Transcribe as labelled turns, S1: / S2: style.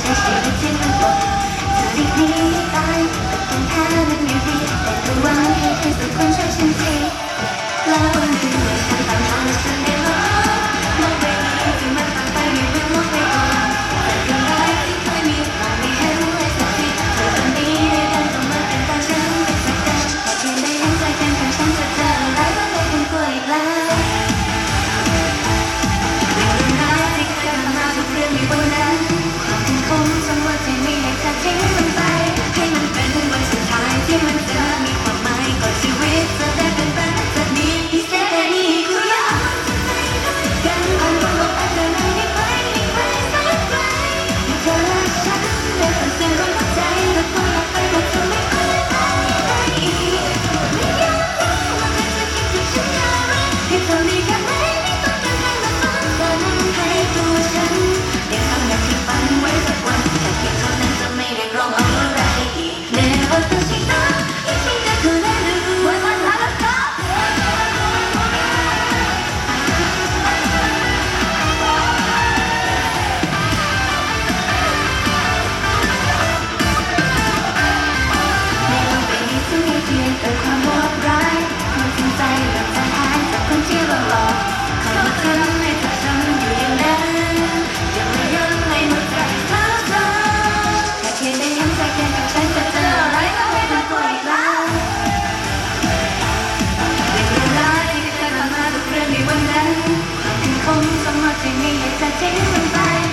S1: ใช้ชีวิตที่มันปนจะรีบหนีไปแต่คงแพ้มันอยู่ดีแต่ก็หวังให้เธอสุกคนช่วยฉันที 请你也撒进门拍